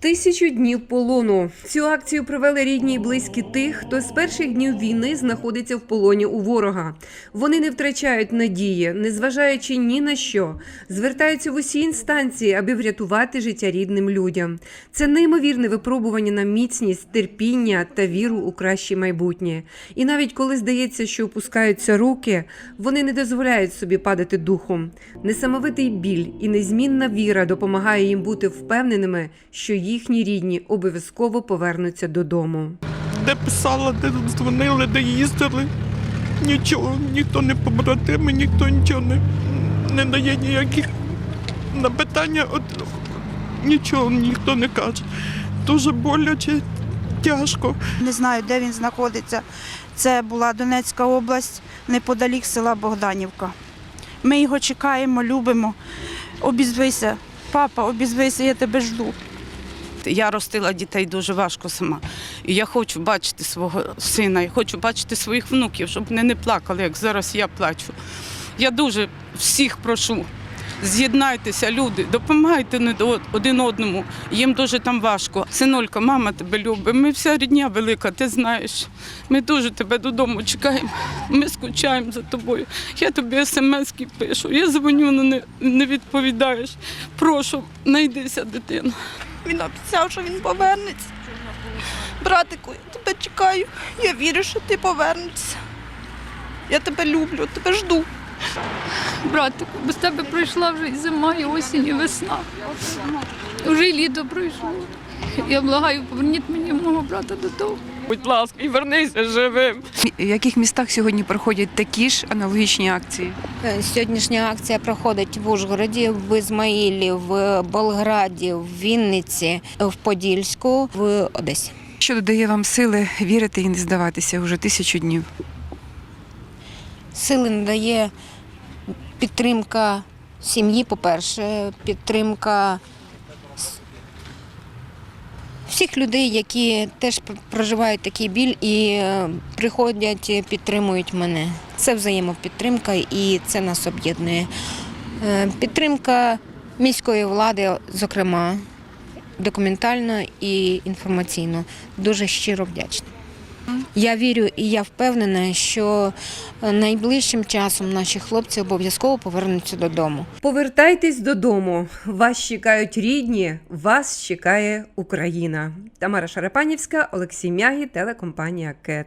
Тисячу днів полону. Цю акцію провели рідні й близькі тих, хто з перших днів війни знаходиться в полоні у ворога. Вони не втрачають надії, незважаючи ні на що, звертаються в усі інстанції, аби врятувати життя рідним людям. Це неймовірне випробування на міцність, терпіння та віру у краще майбутнє. І навіть коли здається, що опускаються руки, вони не дозволяють собі падати духом. Несамовитий біль і незмінна віра допомагає їм бути впевненими, що їхні рідні обов'язково повернуться додому. де писала, де дзвонили, де їздили. Нічого, ніхто не побратими, ніхто нічого не, не дає ніяких на питання. От, нічого ніхто не каже. Дуже боляче, тяжко. Не знаю, де він знаходиться. Це була Донецька область, неподалік села Богданівка. Ми його чекаємо, любимо. Обізвися, папа, обізвися, я тебе жду. Я ростила дітей дуже важко сама. І я хочу бачити свого сина, я хочу бачити своїх внуків, щоб вони не плакали, як зараз я плачу. Я дуже всіх прошу. З'єднайтеся, люди, допомагайте один одному. Їм дуже там важко. Синулька, мама тебе любить. Ми вся рідня велика, ти знаєш. Ми дуже тебе додому чекаємо. Ми скучаємо за тобою. Я тобі смс-ки пишу. Я дзвоню, але не відповідаєш. Прошу, знайдися, дитина. Він обіцяв, що він повернеться. Братику, я тебе чекаю. Я вірю, що ти повернешся. Я тебе люблю, тебе жду. Братику, без тебе пройшла вже і зима, і осінь, і весна. Вже і літо пройшло. Я благаю, поверніть мені мого брата додому. Будь ласка, і вернися живим. В яких містах сьогодні проходять такі ж аналогічні акції? Е, Сьогоднішня акція проходить в Ужгороді, в Ізмаїлі, в Болграді, в Вінниці, в Подільську, в Одесі. Що додає вам сили вірити і не здаватися вже тисячу днів? Сили надає підтримка сім'ї, по-перше, підтримка всіх людей, які теж проживають такий біль і е, приходять, підтримують мене. Це взаємопідтримка і це нас об'єднує. Е, Підтримка міської влади, зокрема, документально і інформаційно. Дуже щиро вдячна. Я вірю і я впевнена, що е, найближчим часом наші хлопці обов'язково повернуться додому. Повертайтесь додому. Вас чекають рідні, вас чекає Україна. Тамара Шарапанівська, Олексій Мягі, телекомпанія КЕТ.